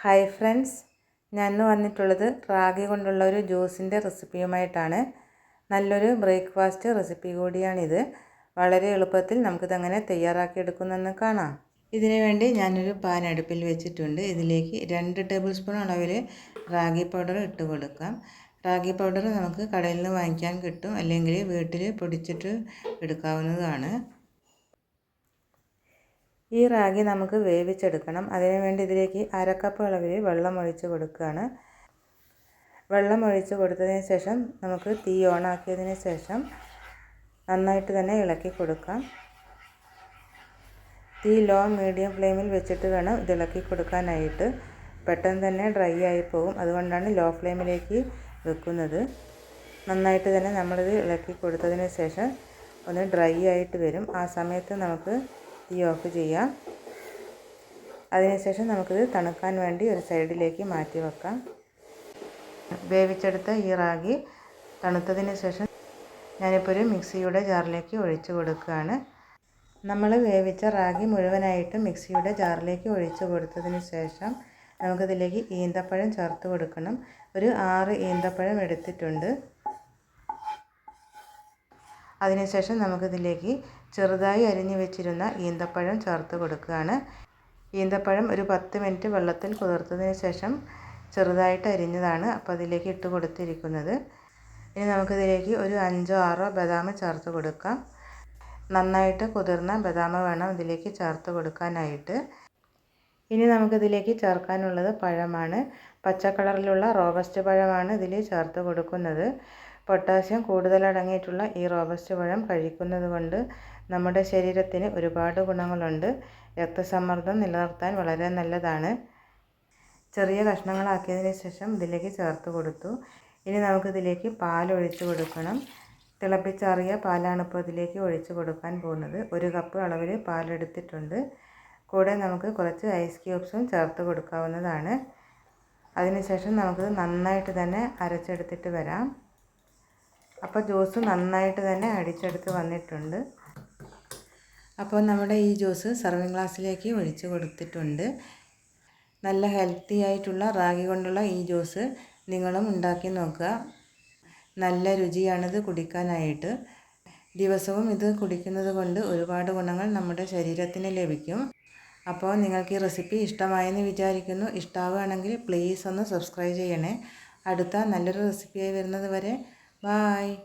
Hi friends ഞാൻ വന്നിട്ടുള്ളത് റാഗി കൊണ്ടുള്ള ഒരു ജ്യൂസിന്റെ റെസിപ്പിയുമായിട്ടാണ്. നല്ലൊരു ബ്രേക്ക്ഫാസ്റ്റ് റെസിപ്പി കൂടിയാണിത്. വളരെ എളുപ്പത്തിൽ നമുക്കിതങ്ങനെ തയ്യാറാക്കിയെടുക്കുന്നെന്ന് കാണാം. ഇതിനു വേണ്ടി ഞാനൊരു പാൻ അടുപ്പിൽ വെച്ചിട്ടുണ്ട്. ഇതിലേക്ക് രണ്ട് ടേബിൾ സ്പൂൺ അളവിൽ റാഗി പൗഡർ ഇട്ട് കൊടുക്കാം. റാഗി പൗഡർ നമുക്ക് കടയിൽ നിന്ന് വാങ്ങിക്കാൻ കിട്ടും. അല്ലെങ്കിൽ വീട്ടിൽ പൊടിച്ചിട്ട് എടുക്കാവുന്നതാണ്. ഈ റാഗി നമുക്ക് വേവിച്ചെടുക്കണം. അതിന് വേണ്ടി ഇതിലേക്ക് അരക്കപ്പ് അളവിൽ വെള്ളം ഒഴിച്ച് കൊടുക്കുകയാണ്. വെള്ളം ഒഴിച്ച് കൊടുത്തതിന് ശേഷം നമുക്ക് തീ ഓണാക്കിയതിന് ശേഷം നന്നായിട്ട് തന്നെ ഇളക്കി കൊടുക്കാം. തീ ലോ മീഡിയം ഫ്ലെയിമിൽ വെച്ചിട്ട് വേണം ഇത് ഇളക്കി കൊടുക്കാനായിട്ട്. പെട്ടെന്ന് തന്നെ ഡ്രൈ ആയി പോകും. അതുകൊണ്ടാണ് ലോ ഫ്ലെയിമിലേക്ക് വെക്കുന്നത്. നന്നായിട്ട് തന്നെ നമ്മളിത് ഇളക്കി കൊടുത്തതിന് ശേഷം ഒന്ന് ഡ്രൈ ആയിട്ട് വരും. ആ സമയത്ത് നമുക്ക് തീ ഓഫ് ചെയ്യാം. അതിനുശേഷം നമുക്കിത് തണുക്കാൻ വേണ്ടി ഒരു സൈഡിലേക്ക് മാറ്റി വെക്കാം. വേവിച്ചെടുത്ത ഈ റാഗി തണുത്തതിന് ശേഷം ഞാനിപ്പോൾ ഒരു മിക്സിയുടെ ജാറിലേക്ക് ഒഴിച്ചു കൊടുക്കുകയാണ്. നമ്മൾ വേവിച്ച റാഗി മുഴുവനായിട്ട് മിക്സിയുടെ ജാറിലേക്ക് ഒഴിച്ചു കൊടുത്തതിന് ശേഷം നമുക്കിതിലേക്ക് ഈന്തപ്പഴം ചേർത്ത് കൊടുക്കണം. ഒരു ആറ് ഈന്തപ്പഴം എടുത്തിട്ടുണ്ട്. അതിനുശേഷം നമുക്കിതിലേക്ക് ചെറുതായി അരിഞ്ഞു വെച്ചിരുന്ന ഈന്തപ്പഴം ചേർത്ത് കൊടുക്കുകയാണ്. ഈന്തപ്പഴം ഒരു പത്ത് മിനിറ്റ് വെള്ളത്തിൽ കുതിർത്തതിന് ശേഷം ചെറുതായിട്ട് അരിഞ്ഞതാണ് അപ്പോൾ അതിലേക്ക് ഇട്ട് കൊടുത്തിരിക്കുന്നത്. ഇനി നമുക്കിതിലേക്ക് ഒരു അഞ്ചോ ആറോ ബദാം ചേർത്ത് കൊടുക്കാം. നന്നായിട്ട് കുതിർന്ന ബദാം വേണം ഇതിലേക്ക് ചേർത്ത് കൊടുക്കാനായിട്ട്. ഇനി നമുക്കിതിലേക്ക് ചേർക്കാനുള്ളത് പഴമാണ്. പച്ച കളറിലുള്ള റോബസ്റ്റ് പഴമാണ് ഇതിൽ ചേർത്ത് കൊടുക്കുന്നത്. പൊട്ടാസ്യം കൂടുതലടങ്ങിയിട്ടുള്ള ഈ റോബസ്റ്റ് പഴം കഴിക്കുന്നത് കൊണ്ട് നമ്മുടെ ശരീരത്തിന് ഒരുപാട് ഗുണങ്ങളുണ്ട്. രക്തസമ്മർദ്ദം നിലനിർത്താൻ വളരെ നല്ലതാണ്. ചെറിയ കഷ്ണങ്ങളാക്കിയതിന് ശേഷം ഇതിലേക്ക് ചേർത്ത് കൊടുത്തു. ഇനി നമുക്കിതിലേക്ക് പാൽ ഒഴിച്ച് കൊടുക്കണം. തിളപ്പിച്ചാറിയ പാലാണ് ഇപ്പോൾ ഇതിലേക്ക് ഒഴിച്ചു കൊടുക്കാൻ പോകുന്നത്. ഒരു കപ്പ് അളവിൽ പാലെടുത്തിട്ടുണ്ട്. കൂടെ നമുക്ക് കുറച്ച് ഐസ് ക്യൂബ്സും ചേർത്ത് കൊടുക്കാവുന്നതാണ്. അതിനുശേഷം നമുക്കിത് നന്നായിട്ട് തന്നെ അരച്ചെടുത്തിട്ട് വരാം. അപ്പോൾ ജ്യൂസ് നന്നായിട്ട് തന്നെ അടിച്ചെടുത്ത് വന്നിട്ടുണ്ട്. അപ്പോൾ നമ്മുടെ ഈ ജ്യൂസ് സർവിങ് ഗ്ലാസ്സിലേക്ക് ഒഴിച്ചു കൊടുത്തിട്ടുണ്ട്. നല്ല ഹെൽത്തി ആയിട്ടുള്ള റാഗി കൊണ്ടുള്ള ഈ ജ്യൂസ് നിങ്ങളും ഉണ്ടാക്കി നോക്കുക. നല്ല രുചിയാണിത് കുടിക്കാനായിട്ട്. ദിവസവും ഇത് കുടിക്കുന്നത് കൊണ്ട് ഒരുപാട് ഗുണങ്ങൾ നമ്മുടെ ശരീരത്തിന് ലഭിക്കും. അപ്പോൾ നിങ്ങൾക്ക് ഈ റെസിപ്പി ഇഷ്ടമായെന്ന് വിചാരിക്കുന്നു. ഇഷ്ടമാവുകയാണെങ്കിൽ പ്ലീസ് ഒന്ന് സബ്സ്ക്രൈബ് ചെയ്യണേ. അടുത്ത നല്ലൊരു റെസിപ്പിയായി വരുന്നത് വരെ Bye.